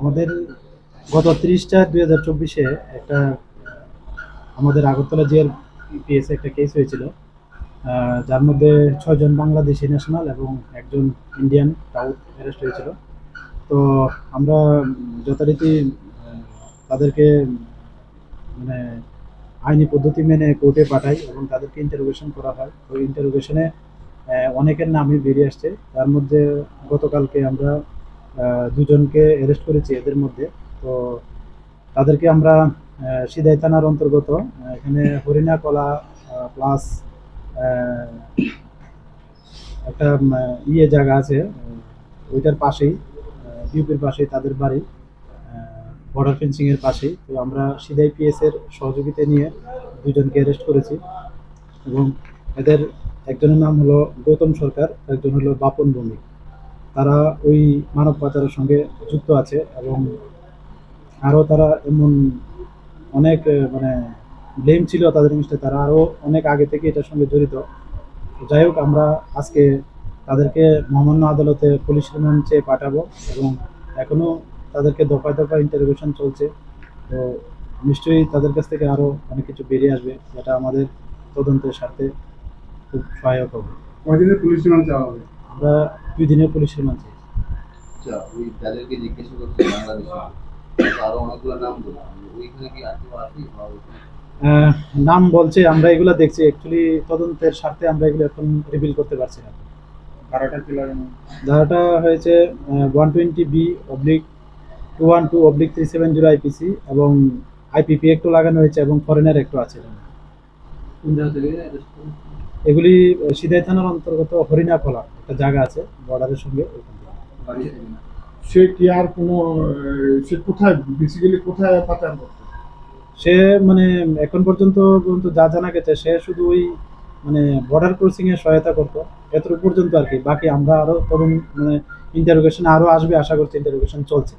আমাদের গত তিরিশ চার দুই হাজার চব্বিশে একটা আমাদের আগরতলা জেল পিএসে একটা কেস হয়েছিল যার মধ্যে ছয়জন বাংলাদেশি ন্যাশনাল এবং একজন ইন্ডিয়ান সাউথ অ্যারেস্ট হয়েছিল। তো আমরা যথারীতি তাদেরকে মানে আইনি পদ্ধতি মেনে কোর্টে পাঠাই এবং তাদেরকে ইন্টারোগেশন করা হয়। ওই ইন্টারোগেশনে অনেকের নামই বেরিয়ে আসছে। তার মধ্যে গতকালকে আমরা দুজনকে অ্যারেস্ট করেছি এদের মধ্যে। তো তাদেরকে আমরা সিদাই থানার অন্তর্গত এখানে হরিণা কলা প্লাস একটা ইয়ে জায়গা আছে, ওইটার পাশেই ইউপির পাশেই তাদের বাড়ি বর্ডার ফেন্সিং এর পাশেই। তো আমরা সিদাই পিএস এর সহযোগিতা নিয়ে দুজনকে অ্যারেস্ট করেছি। এবং এদের, একজনের নাম হলো গৌতম সরকার একজন হলো বাপন ভৌমিক তারা ওই মানব পাচারের সঙ্গে যুক্ত আছে এবং আরও তারা এমন অনেক মানে ব্লেম ছিল তাদের জিনিসটা তারা আরও অনেক আগে থেকে এটার সঙ্গে জড়িত। যাই হোক আমরা আজকে তাদেরকে মহামান্য আদালতে পুলিশ রিমান্ডে পাঠাবো এবং এখনও তাদেরকে দফায় দফায় ইন্টারভিউশন চলছে। তো নিশ্চয়ই তাদের কাছ থেকে আরও অনেক কিছু বেরিয়ে আসবে যেটা আমাদের তদন্তের স্বার্থে খুব সহায়ক হবে। কয়দিনের পুলিশ রিমান্ড চাওয়া হবে? আমরা দুই দিনের পুলিশ রিমান্ড চাই আচ্ছা ওই যাদেরকে জিজ্ঞাসা করছে বাংলাদেশে। আরও অনেকগুলো নাম বললাম ওইখানে কি আর কেউ আছে বা ওইখানে আহ, নাম বলছে আমরা এগুলো দেখছি। অ্যাকচুয়ালি তদন্তের স্বার্থে আমরা এগুলো এখন রিভিল করতে পারছি না। ধারাটা কি ধারাটা হয়েছে one twenty B oblique two one two oblique three seven zero IPC এবং আইপিপি একটু লাগানো হয়েছে এবং ফরেনের একটু আছে। এগুলি সিদাই থানার অন্তর্গত হরিণা খোলা একটা জায়গা আছে বর্ডারের সঙ্গে সে কি আর কোনো সে কোথায় বেসিক্যালি কোথায় পাচার করতো? সে মানে এখন পর্যন্ত পর্যন্ত যা জানা গেছে সে শুধু ওই মানে বর্ডার ক্রসিং এ সহায়তা করতো। এতটুকু পর্যন্ত আর কি। বাকি আমরা আরও তখন মানে ইন্টারোগেশন আরও আসবে আশা করছি ইন্টারোগেশন চলছে।